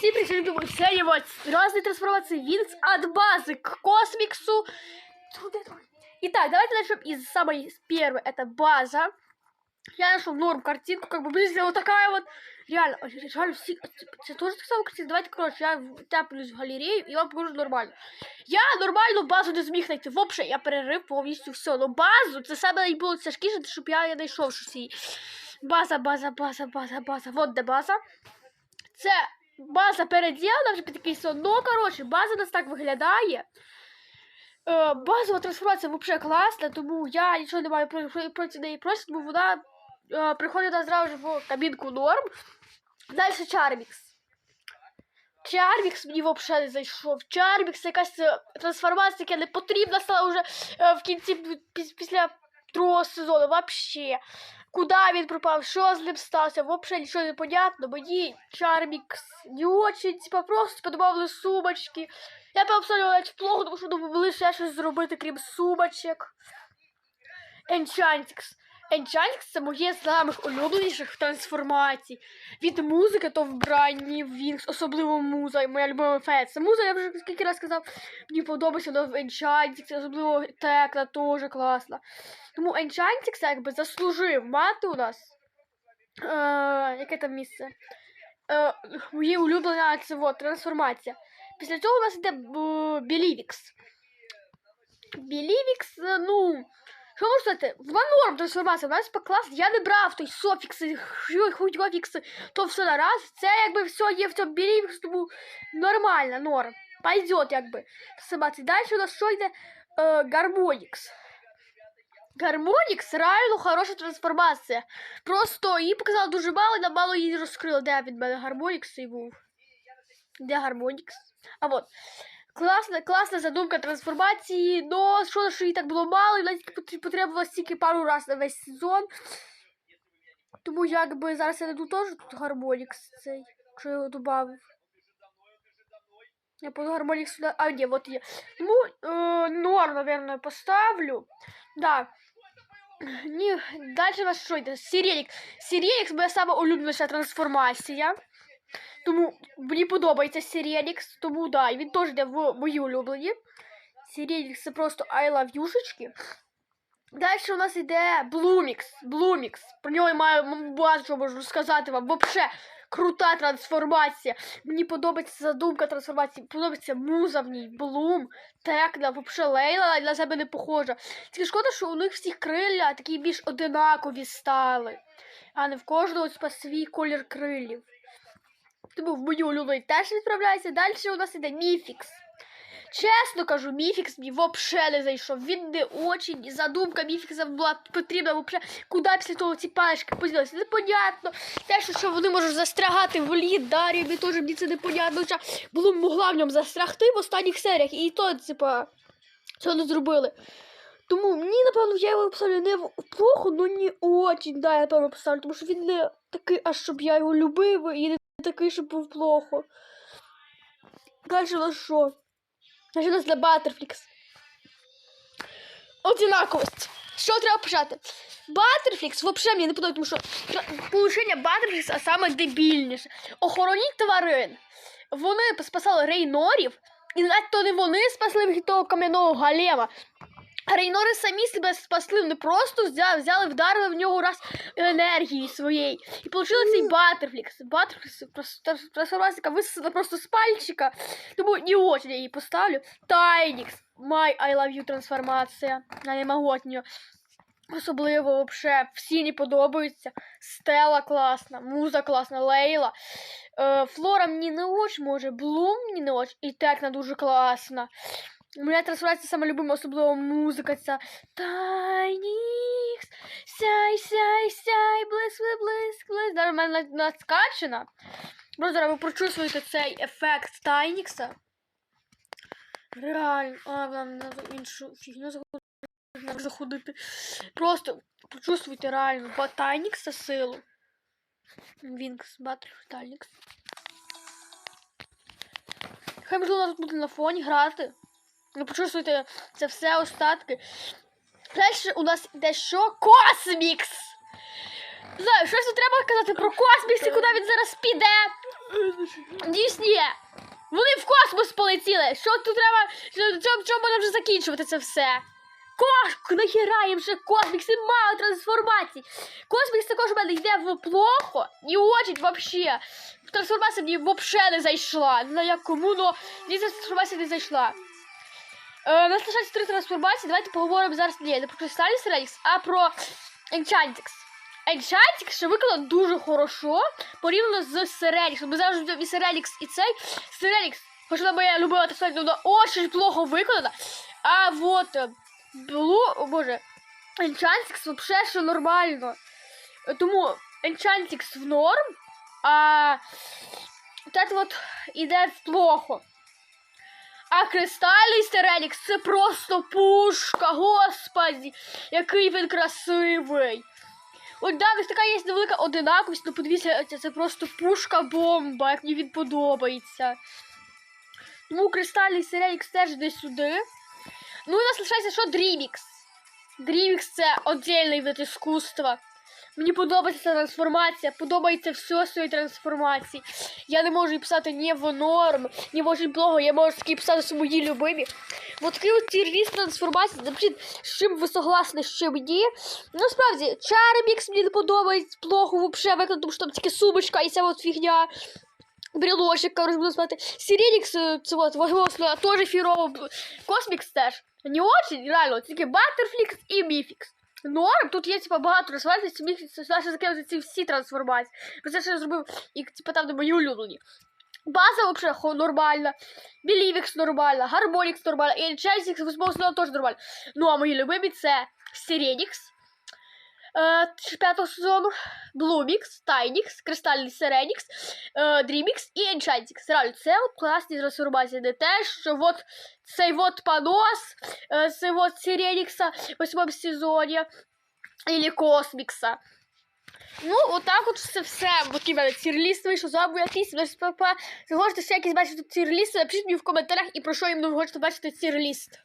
всі причини оцінювати різні трансформації Вінкс від бази к косміксу. Туди, туди. Итак, давайте начнем из самой первой. Это база. Я нашел норм картинку, как бы близко вот такая вот. Реально, реально, все, это тоже так само картинка. Давайте, короче, я в- тяплюсь в галерею и вам покажу нормально. Я нормальну базу не зміг знайти. Вообще, я перерив повністю все. Ну базу, це саме і було тяжкіше, щоб я не знайшов щось її. База, база, база, база, база. Вот де база. Це база переділена вже під такий сон. Ну, коротше, база у нас так виглядає. Е, базова трансформація взагалі класна, тому я нічого не маю проти, проти неї просто, бо вона е, приходить ж в кабінку норм. Далі Чармікс. Чармікс мені взагалі не зайшов. Чармікс якась е, трансформація, яка не потрібна стала вже е, в кінці після другого сезону. Вообще. Куди він пропав, що з ним сталося? взагалі нічого не понятно. Мені Чармікс не очень, типа, просто подобали сумочки. Я абсолютно навіть плохо, тому що думали ще щось зробити, крім сумочок. Enchantix. Enchantix це моє з самих улюбленіших трансформацій. Від музики то вбранні, Вінкс, особливо муза, моя любима. Це муза, я вже скільки раз сказав, мені подобається в Enchantix, особливо Текла теж класна. Тому Enchantix якби заслужив мати у нас. Е, яке там місце? Е, моє улюблена це от, трансформація. Після цього у нас йде б- Білівікс. Білівікс, е, ну. Що можу сказати? Вона норм трансформація, вона по клас. Я не брав той софікси, хуйовікси, то все на раз. Це якби все є в цьому білівікс, тому нормально, норм. Пойдет, якби. Трансформація. Далі у нас що йде е, Гармонікс. Гармонікс реально хороша трансформація. Просто її показали дуже мало, і мало її розкрили. Де від мене Гармонікс і був? Де Гармонікс? А вот. Класна, класна задумка трансформації, но що, що її так було мало, і вона тільки потр- потребувалось тільки пару разів на весь сезон. Тому якби зараз я найду теж тут Гармонікс цей, якщо я його додав. Я буду Гармонікс сюди. А, ні, вот є. Тому е, норм, наверное, поставлю. Да. Ні, далі у нас що йде? Сиренік. Сиренікс моя сама улюбленіша трансформація. Тому мені подобається Сиренікс, тому да, він теж йде в мої улюблені. Сиренікс це просто I love юшечки. Далі у нас йде Блумікс. Блумікс. Про нього я маю багато що можу сказати вам. Вообще крута трансформація. Мені подобається задумка трансформації, подобається муза в ній, Блум, Текна, вообще Лейла для себе не похожа. Тільки шкода, що у них всіх крилля такі більш одинакові стали, а не в кожного свій колір крилів. Тому в мою улюблений теж відправляється. Далі у нас іде Міфікс. Чесно кажу, Міфікс мені взагалі не зайшов. Він не очень. Задумка Міфікса була потрібна взагалі. Куди після того ці палички поділилися? Непонятно. Те, що, вони можуть застрягати в лід, Дарі, мені теж мені це непонятно. Хоча було могла в ньому застрягти в останніх серіях. І то, типа, цього не зробили. Тому мені, напевно, я його поставлю не в плохо, але не очень, да, я напевно поставлю, тому що він не такий, аж щоб я його любив, і не такий, щоб був плохо. Далі у нас що? Далі у нас для Баттерфлікс. Одинаковость. Що треба почати? Баттерфлікс взагалі мені не подобається, тому що получення Баттерфлікса саме дебільніше. Охороніть тварин. Вони спасали рейнорів, і навіть то не вони спасли від того кам'яного галема. Рейнори самі себе спасли, вони просто взяли, взяли вдарили в нього раз енергії своєї. І отримали цей Баттерфлікс. Баттерфлікс просто трансформація, яка висосана просто з пальчика. Тому не очень я її поставлю. Тайнікс. My I love you трансформація. Я не можу від нього. Особливо вообще всі не подобаються. Стела класна, муза класна, Лейла. Е, Флора мені не очень може, Блум мені не очень. І Текна дуже класна. У мене трансформація саме любима, особливо музика ця. Тайнікс, сяй, сяй, сяй, блиск, блиск, блиск. Зараз в мене на- надскачена. Просто зараз ви прочувствуєте цей ефект Тайнікса. Реально, а, вам на іншу фігню заходити. Просто почувствуйте реально ба- Тайнікса силу. Вінкс, Батер, Тайнікс. Хай можливо тут буде на фоні грати. Ви почувствуєте це все остатки. Далі у нас йде що? Космікс! Знаю, щось тут треба казати про космікс і куди він зараз піде. Дійсні! Вони в космос полетіли! Що тут треба. Що, що можна вже закінчувати це все? Кош, нахіра їм ще космікс і мало трансформацій. Космікс також у мене йде в плохо, не очень вообще. Трансформація мені вообще не зайшла. Знаю, як кому, но мені трансформація не зайшла. Е, нас лишається три трансформації. Давайте поговоримо зараз не про Кристалі Сирелікс, а про Enchantix. Enchantix ще виконано дуже хорошо порівняно з Сиреліксом. Ми візьмемо і Сирелікс, і цей. Сирелікс, хоч вона моя любила так вона очень плохо виконана. А вот е, Блу, о боже, Enchantix вообще ще нормально. Е, Тому Enchantix в норм, а вот это вот іде в плохо. А кристальний Стерелікс це просто пушка, господі, який він красивий. От да, них така є невелика одинаковість, ну подивіться, це, просто пушка-бомба, як мені він подобається. Тому кристальний Стерелікс теж десь сюди. Ну і нас лишається що Дрімікс. Дрімікс це отдельний вид іскусства. Мені подобається трансформація, подобається все цієї трансформації. Я не можу писати ні в норм, ні в очень плохо, я можу такі писати свої любимі. Вот такі от ці трансформації, напишіть, з чим ви согласні, з чим ні. Ну, справді, Чармікс мені не подобається плохо взагалі виконано, тому що там тільки сумочка і ця от фігня. Брелочок, короче, буду смотреть. Сиренікс, е, це от, возможно, теж фірово. Космікс теж. Не очень, реально, тільки Баттерфлікс і Міфікс. Норм, тут є типа багато Міфікс, це ще закинути ці всі трансформації. Про це ще зробив, і типа там, мої улюблені. База вообще нормальна, Білівікс нормальна, Гармонікс нормальна, і Енчайсікс, возможно, теж нормально. Ну, а мої любимі це Сиренікс, п'ятого сезону, Блумікс, Тайнікс, Кристальний Сиренікс, е, Дрімікс і Енчантікс. Реально, це от класні трансформації. Не те, що от цей от понос, е, цей от Сиренікса в восьмому сезоні, или Космікса. Ну, отак от це все. От і мене тірліст вийшов, з вами був якийсь, без папа. Ви хочете ще якісь бачити тірлісти, напишіть мені в коментарях і про що іменно ви хочете бачити тірліст.